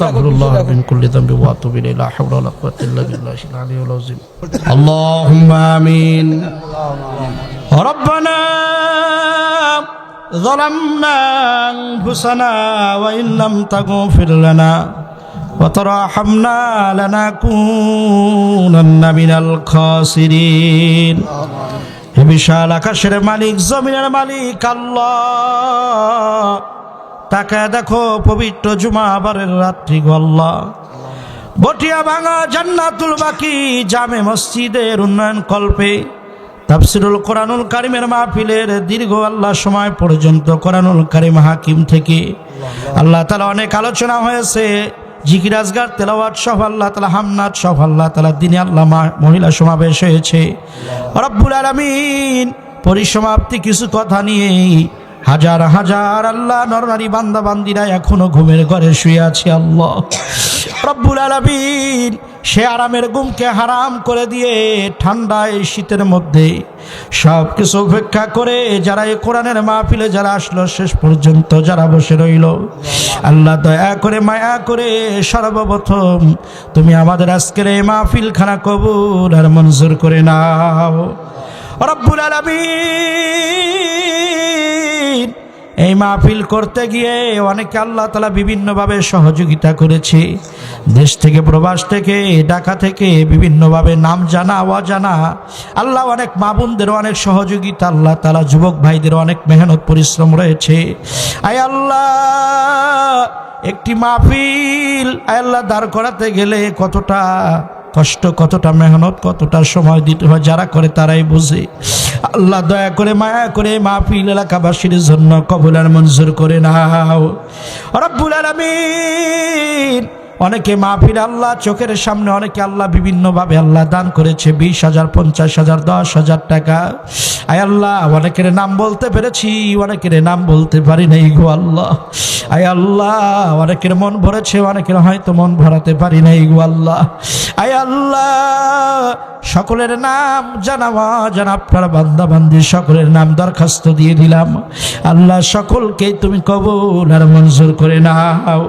আস্তাগফিরুল্লাহ মিন কুল্লি যামবি ওয়া আতুবু ইলাইহি লা হাওলা ওয়া লা কুওয়াতা ইল্লা বিল্লাহিল আলিয়্যিল আযীম আল্লাহুম্মা আমিন ربنا ظلمنا أنفسنا وإن لم تغفر لنا وترحمنا لنكونن من الخاسرين হে বিশাল আকাশের মালিক জমিনের মালিক আল্লাহ তাকে দেখো পবিত্র জুমা আবারের রাত্রি গল্লা বটিয়া ভাঙা জান্নাতুল বাকি জামে মসজিদের উন্নয়ন কল্পে তাফসিরুল কোরআনুল কারিমের মাহফিলের দীর্ঘ আল্লাহ সময় পর্যন্ত কোরআনুল কারিম হাকিম থেকে আল্লাহ তালা অনেক আলোচনা হয়েছে, জিকির, আজগার, তেলাওয়াত সহ আল্লাহ তালা হামনাথ সহ আল্লাহ তালা দিনে আল্লাহ মহিলা সমাবেশ হয়েছে। রব্বুল আলমিন পরিসমাপ্তি কিছু কথা নিয়ে হাজার হাজার আল্লাহ নরনারী বান্দা বান্দিরা এখনও ঘুমের ঘরে শুয়ে আছে, আল্লাহ। রব্বুল আলমিন সে আরামের ঘুমকে হারাম করে দিয়ে ঠান্ডায় শীতের মধ্যে সব কিছু উপেক্ষা করে যারা এই কোরআনের মাহফিলে যারা আসলো, শেষ পর্যন্ত যারা বসে রইল, আল্লাহ দয়া করে, মায়া করে, সর্বপ্রথম তুমি আমাদের আজকের এই মাহফিল খানা কবুল আর মঞ্জুর করে নাও। রব্বুল আলমিন। এই মাহফিল করতে গিয়ে অনেকে আল্লাহ তালা বিভিন্নভাবে সহযোগিতা করেছে। দেশ থেকে, প্রবাস থেকে, ঢাকা থেকে বিভিন্নভাবে নাম জানা অজানা আল্লাহ অনেক মা বোনদের অনেক সহযোগিতা, আল্লাহ তালা যুবক ভাইদের অনেক মেহনত, পরিশ্রম রয়েছে। আয় আল্লাহ, একটি মাহফিল, আয় আল্লাহ, দাঁড় করাতে গেলে কতটা কষ্ট কতটা মেহনত, কতটা সময় দিতে হয়, যারা করে তারাই বুঝে। আল্লাহ দয়া করে, মায়া করে মা মাহফিল এলাকাবাসীর জন্য কবুলার মঞ্জুর করে নাও। রব্বুল আলামিন অনেকে মাহফিল আল্লাহ চোখের সামনে, অনেকে আল্লাহ বিভিন্নভাবে আল্লাহ দান করেছে, বিশ হাজার, পঞ্চাশ হাজার, দশ হাজার টাকা। আয় আল্লাহ, অনেকের নাম বলতে পেরেছি, অনেকের নাম বলতে পারি নাই গো আল্লাহ। আয় আল্লাহ, অনেকের মন ভরেছে, অনেকের হয়তো মন ভরাতে পারি নাই গো আল্লাহ। আয় আল্লাহ, সকলের নাম জানাওয়া জানা আপনার বান্দা বান্দি সকলের নাম দরখাস্ত দিয়ে দিলাম। আল্লাহ সকলকে তুমি কবুল আর মঞ্জুর করে নাও।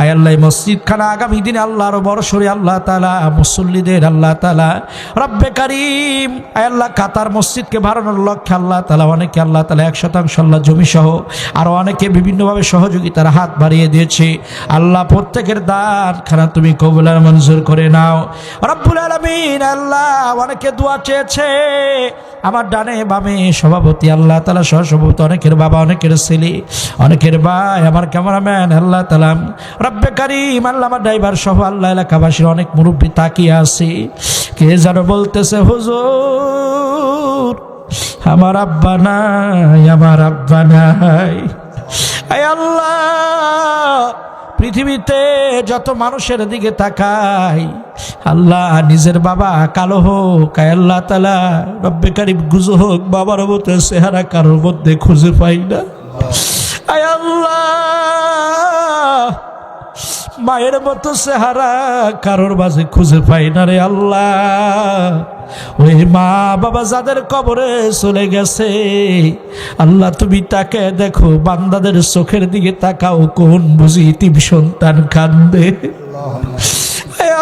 আয় আল্লাহ মসজিদ খানা আগামী দিনে আল্লাহর বড়সরে আল্লাহ তালা মুসল্লিদের আল্লাহ তালা রব্বে কারিম আল্লাহ কাতার মসজিদকে বাড়ানোর লক্ষ্যে আল্লাহ তালা অনেকে আল্লাহ তালা এক শতাংশ আল্লাহ জমি সহ আরও অনেকে বিভিন্নভাবে সহযোগিতার হাত বাড়িয়ে দিয়েছে। আল্লাহ প্রত্যেকের দান খানা তুমি কবুল আর মঞ্জুর করে নাও। রব্বুল আলমিন আল্লাহ অনেকে দোয়া চেয়েছে। আমার ডানে বামে সভাপতি আল্লাহ তালা সহসভাপতি, অনেকের বাবা, অনেকের ছেলে, অনেকের ভাই, আমার ক্যামেরাম্যান আল্লাহ তালাম রব্বে আল্লাহ আমার ড্রাইভার সহ আল্লাহ এলাকাবাসীর অনেক মুরব্বী তাকিয়ে আছে। কে যেন বলতেছে, হুজুর, আমার আব্বা নাই, আমার আব্বা নাই। আল্লাহ! পৃথিবীতে যত মানুষের দিকে তাকাই, আল্লাহ নিজের বাবা কালো হোক আল্লাহ তালা রব্বে কারিম গুজো হোক, বাবার মতো চেহারা কারোর মধ্যে খুঁজে পাই না। আয় আল্লাহ, মায়ের মতো চেহারা কারোর মাঝে খুঁজে পাই না রে আল্লাহ। ওই মা বাবা যাদের কবরে চলে গেছে, আল্লাহ তুমি তাকে দেখো, বান্দাদের চোখের দিকে তাকাও, কোন বুঝি তিম সন্তান কান্দে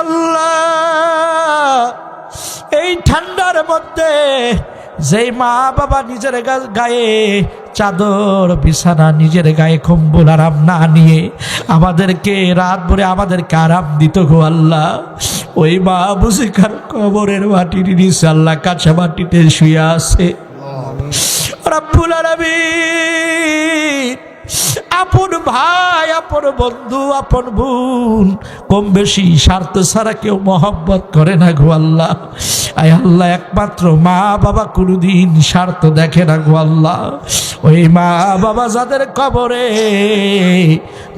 আল্লাহ, এই ঠান্ডার মধ্যে যেই মা বাবা নিজের গায়ে চাদর বিছানা নিজের গায়ে কম্বল আরাম না নিয়ে আমাদেরকে রাত ভরে আমাদেরকে আরাম দিত গো আল্লাহ। ওই মা বুঝি কার কবরের মাটির নিচে আল্লাহ কাঁচা মাটিতে শুয়ে আছে। রব্বুল আলামিন। আপন ভাই, আপন বন্ধু, আপন বোন, কম বেশি স্বার্থ ছাড়া কেউ মহব্বত করে না গো আল্লাহ। আয় আল্লাহ, একমাত্র মা বাবা কোনোদিন স্বার্থ দেখে না গো আল্লাহ। ওই মা বাবা যাদের কবরে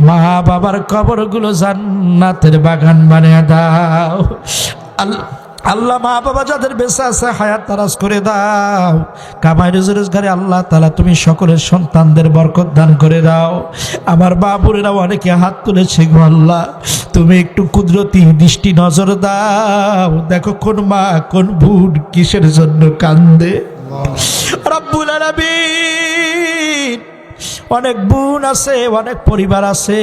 মা বাবার কবরগুলো জান্নাতের বাগান বানিয়ে দাও। আল্লাহ আল্লাহ মা বাবা যাদের বেঁচে আছে হায়াত তারাজ করে দাও। কামাই রোজ রোজগারে আল্লাহ তালা তুমি সকলের সন্তানদের বরকত দান করে দাও। আমার বাবুরেরা অনেকে হাত তুলেছে গো আল্লাহ। তুমি একটু কুদরতি দৃষ্টি নজর দাও। দেখো কোন মা কোন বোন কিসের জন্য কান্দে। রব্বুল আলামিন। অনেক বোন আছে, অনেক পরিবার আছে।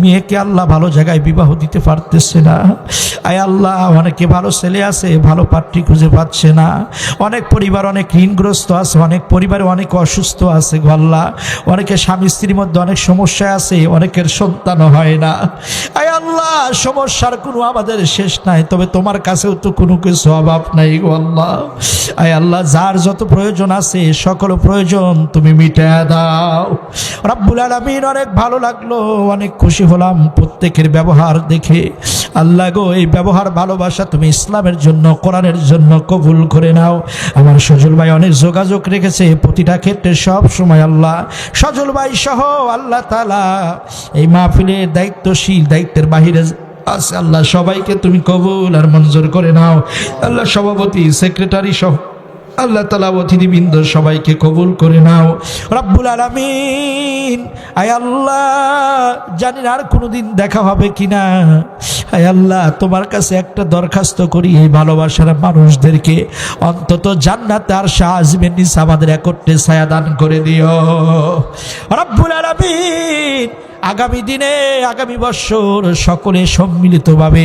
মেয়েকে আল্লাহ ভালো জায়গায় বিবাহ দিতে পারতেছে না। আয় আল্লাহ, অনেকে ভালো ছেলে আছে, ভালো পাত্রী খুঁজে পাচ্ছে না। অনেক পরিবার অনেক ঋণগ্রস্ত আছে, অনেক পরিবারে অনেক অসুস্থ আছে গো আল্লাহ। অনেকে স্বামী স্ত্রীর মধ্যে অনেক সমস্যা আছে, অনেকের সন্তানও হয় না। আয় আল্লাহ, সমস্যার কোনো আমাদের শেষ নাই, তবে তোমার কাছেও তো কোনো কিছু অভাব নাই গো আল্লাহ। আয় আল্লাহ, যার যত প্রয়োজন আছে, সকল প্রয়োজন তুমি মিটায় দাও। রাব্বুল আলামিন অনেক ভালো লাগল, অনেক খুশি হলাম প্রত্যেকের ব্যবহার দেখে। আল্লাহ গো, এই ব্যবহার ভালোবাসা তুমি ইসলামের জন্য, কোরআনের জন্য কবুল করে নাও। আমার সজল ভাই অনেক যোগাযোগ রেখেছে, প্রতিটা ক্ষেত্রে সব সময় আল্লাহ। সজল ভাই সহ আল্লাহ তালা এই মাহফিলের দায়িত্বশীল, দায়িত্বের বাহিরে আছে। আল্লাহ সবাইকে তুমি কবুল আর মঞ্জুর করে নাও। আল্লাহ সভাপতি, সেক্রেটারি সহ আল্লাহ তালা অতিথিবৃন্দ সবাইকে কবুল করে নাও। রাব্বুল আলামিন, আয় আল্লাহ জানি আর কোনোদিন দেখা হবে কিনা? আয় আল্লাহ, তোমার কাছে একটা দরখাস্ত করি এই ভালোবাসার মানুষদেরকে। অন্তত জান্নাতে আর শাহজমের নিস আমাদের একত্রে ছায়া দান করে দিও। রাব্বুল আলামিন আগামী দিনে, আগামী বছর সকলে সম্মিলিতভাবে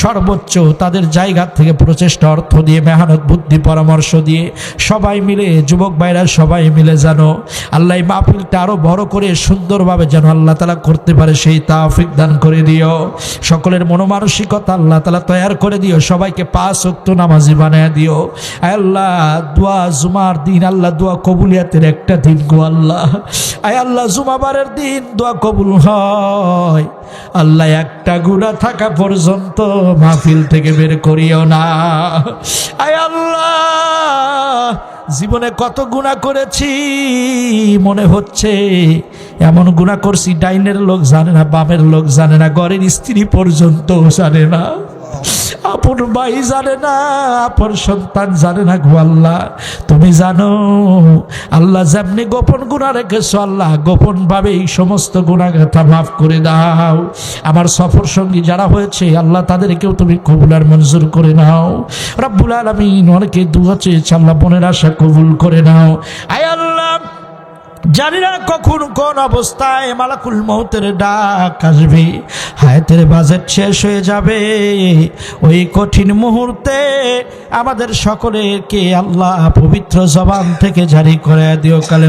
সর্বোচ্চ তাদের জায়গা থেকে প্রচেষ্টা অর্থ দিয়ে, মেহনত, বুদ্ধি, পরামর্শ দিয়ে সবাই মিলে, যুবক ভাইরা সবাই মিলে যেন আল্লাহ মাহফিলটা আরও বড় করে, সুন্দরভাবে যেন আল্লাহ তালা করতে পারে, সেই তাফিক দান করে দিও। সকলের মনোমানসিকতা আল্লাহ তালা তৈয়ার করে দিও, সবাইকে পাঁচ অক্ত নামাজি বানায় দিও। আল্লাহ, দোয়া জুমার দিন, আল্লাহ দোয়া কবুলিয়াতের একটা দিন গো আল্লাহ। আয় আল্লাহ, জুমাবারের দিন দোয়া কবুল হয়। আল্লাহ একটা গুড়া থাকা পর্যন্ত মাহফিল থেকে বের করিও না। আয় আল্লাহ, জীবনে কত গুণা করেছি, মনে হচ্ছে এমন গুণা করছি, ডাইনের লোক জানে না, বামের লোক জানে না, ঘরের স্ত্রী পর্যন্ত জানে না। আপন ভাই জানে না, আপন সন্তান জানে না গো আল্লাহ। তুমি জানো, আল্লাহ যেমনি গোপন গুণা রেখেছো, আল্লাহ গোপন ভাবে এই সমস্ত গুণাগাথা মাফ করে দাও। আমার সফর সঙ্গী যারা হয়েছে, আল্লাহ তাদেরকেও তুমি কবুলার মঞ্জুর করে নাও। রব্বুল আলমিন অনেকে দুয়া চেয়েছে, আল্লাহ মনের আশা কবুল করে নাও। আয় জানি না কখন কোন অবস্থায় মালাকুল মৌতের ডাক আসবে। হায়াতের বাজেট শেষ হয়ে যাবে। ওই কঠিন মুহূর্তে আমাদের সকলেরকে আল্লাহ পবিত্র জবান থেকে জারি করে দিও কালে